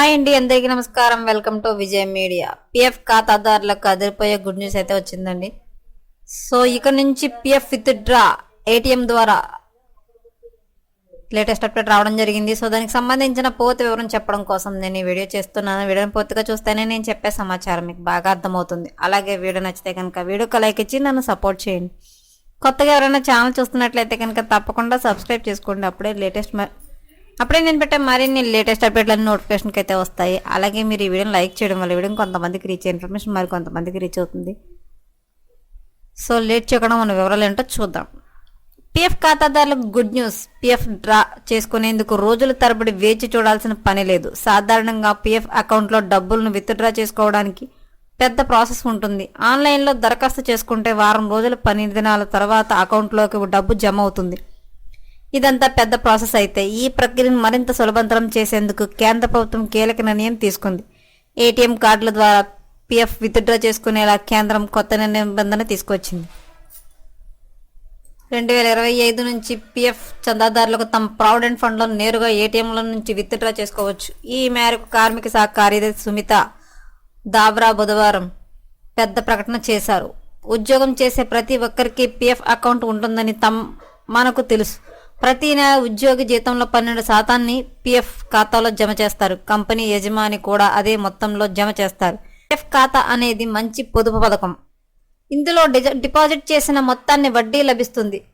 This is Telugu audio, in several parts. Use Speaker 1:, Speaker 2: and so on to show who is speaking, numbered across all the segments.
Speaker 1: హాయ్ అండి అందరికీ నమస్కారం. Welcome to Vijay media. PF ఖాతాదారులకు అదిరిపోయే గుడ్ న్యూస్ అయితే వచ్చిందండి. సో ఇక నుంచి పిఎఫ్ విత్ డ్రా ఏటీఎం ద్వారా లేటెస్ట్ అప్డేట్ రావడం జరిగింది. సో దానికి సంబంధించిన పూర్తి వివరం చెప్పడం కోసం నేను ఈ వీడియో చేస్తున్నాను. వీడియోని పూర్తిగా చూస్తేనే నేను చెప్పే సమాచారం మీకు బాగా అర్థమవుతుంది. అలాగే వీడియో నచ్చితే కనుక వీడియోకి లైక్ ఇచ్చి నన్ను సపోర్ట్ చేయండి. కొత్తగా ఎవరైనా ఛానల్ చూస్తున్నట్లయితే కనుక తప్పకుండా సబ్స్క్రైబ్ చేసుకోండి. అప్పుడే లేటెస్ట్ అప్పుడే నేను పెట్టే మరిన్ని లేటెస్ట్ అప్డేట్లన్నీ నోటిఫికేషన్కి అయితే వస్తాయి. అలాగే మీరు ఈ వీడియోని లైక్ చేయడం వల్ల వీడియో కొంతమందికి రీచ్ ఇన్ఫర్మేషన్ మరి కొంతమందికి రీచ్ అవుతుంది. సో లేట్ చేయకుండా మన వివరాలు ఏంటో చూద్దాం. పిఎఫ్ ఖాతాదారులకు గుడ్ న్యూస్. పిఎఫ్ డ్రా చేసుకునేందుకు రోజుల తరబడి వేచి చూడాల్సిన పని లేదు. సాధారణంగా పిఎఫ్ అకౌంట్లో డబ్బులను విత్డ్రా చేసుకోవడానికి పెద్ద ప్రాసెస్ ఉంటుంది. ఆన్లైన్లో దరఖాస్తు చేసుకుంటే వారం రోజుల పని దినాల తర్వాత అకౌంట్లోకి డబ్బు జమ అవుతుంది. ఇదంతా పెద్ద ప్రాసెస్ అయితే ఈ ప్రక్రియను మరింత సులభతరం చేసేందుకు కేంద్ర ప్రభుత్వం కీలక నిర్ణయం తీసుకుంది. ఏటీఎం కార్డుల ద్వారా పిఎఫ్ విత్డ్రా చేసుకునేలా కేంద్రం కొత్త నిబంధన తీసుకొచ్చింది రెండు వేల ఇరవై ఐదు నుంచి పిఎఫ్ చందాదారులకు తమ ప్రావిడెంట్ ఫండ్లో నేరుగా ఏటీఎంల నుంచి విత్డ్రా చేసుకోవచ్చు. ఈ మేరకు కార్మిక శాఖ కార్యదర్శి సుమిత దాబ్రా బుధవారం పెద్ద ప్రకటన చేశారు. ఉద్యోగం చేసే ప్రతి ఒక్కరికి పిఎఫ్ అకౌంట్ ఉంటుందని తమ్ మనకు తెలుసు. ప్రతి నెల ఉద్యోగి జీతంలో పన్నెండు శాతాన్ని పిఎఫ్ ఖాతాలో జమ చేస్తారు. కంపెనీ యజమాని కూడా అదే మొత్తంలో జమ చేస్తారు. పిఎఫ్ ఖాతా అనేది మంచి పొదుపు పథకం. ఇందులో డిజ- డిపాజిట్ చేసిన మొత్తాన్ని వడ్డీ లభిస్తుంది.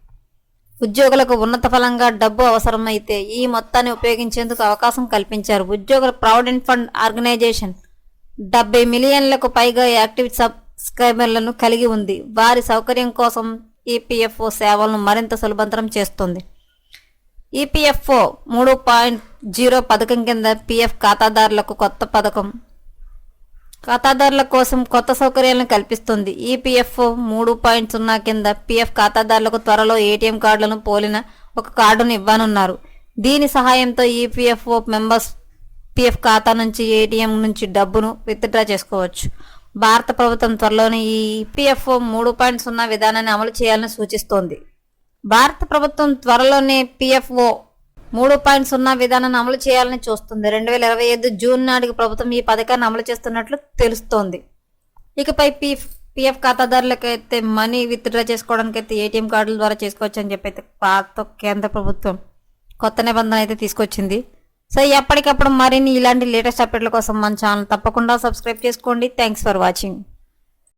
Speaker 1: ఉద్యోగులకు ఉన్నత ఫలంగా డబ్బు అవసరమైతే ఈ మొత్తాన్ని ఉపయోగించేందుకు అవకాశం కల్పించారు. ఉద్యోగుల ప్రావిడెంట్ ఫండ్ ఆర్గనైజేషన్. డెబ్బై మిలియన్లకు పైగా యాక్టివ్ సబ్స్క్రైబర్లను కలిగి ఉంది. వారి సౌకర్యం కోసం ఈపీఎఫ్ఓ సేవలను మరింత సులభతరం చేస్తుంది. ఈపీఎఫ్ఓ మూడు పాయింట్ జీరో పథకం కింద పిఎఫ్ ఖాతాదారులకు కొత్త పథకం. ఖాతాదారుల కోసం కొత్త సౌకర్యాలను కల్పిస్తుంది. ఈపీఎఫ్ఓ మూడు పాయింట్ సున్నా కింద పిఎఫ్ ఖాతాదారులకు త్వరలో ఏటీఎం కార్డులను పోలిన ఒక కార్డును ఇవ్వనున్నారు. దీని సహాయంతో ఈపీఎఫ్ఓ మెంబర్స్ పిఎఫ్ ఖాతా నుంచి ఏటీఎం నుంచి డబ్బును విత్డ్రా చేసుకోవచ్చు. భారత ప్రభుత్వం త్వరలోనే ఈ ఈపీఎఫ్ఓ మూడు పాయింట్ సున్నా విధానాన్ని అమలు చేయాలని సూచిస్తోంది. భారత ప్రభుత్వం త్వరలోనే పిఎఫ్ఓ మూడు పాయింట్ సున్నా విధానాన్ని అమలు చేయాలని చూస్తుంది. రెండు వేల ఇరవై ఐదు జూన్ నాటికి ప్రభుత్వం ఈ పథకాన్ని అమలు చేస్తున్నట్లు తెలుస్తోంది. ఇకపై పిఎఫ్ పిఎఫ్ ఖాతాదారులకైతే మనీ విత్డ్రా చేసుకోవడానికి అయితే ఏటీఎం కార్డుల ద్వారా చేసుకోవచ్చు అని చెప్పి అయితే పాత కేంద్ర ప్రభుత్వం కొత్త నిబంధన అయితే తీసుకొచ్చింది. సో ఎప్పటికప్పుడు మరిన్ని ఇలాంటి లేటెస్ట్ అప్డేట్ల కోసం మన ఛానల్ తప్పకుండా సబ్స్క్రైబ్ చేసుకోండి. Thanks for watching.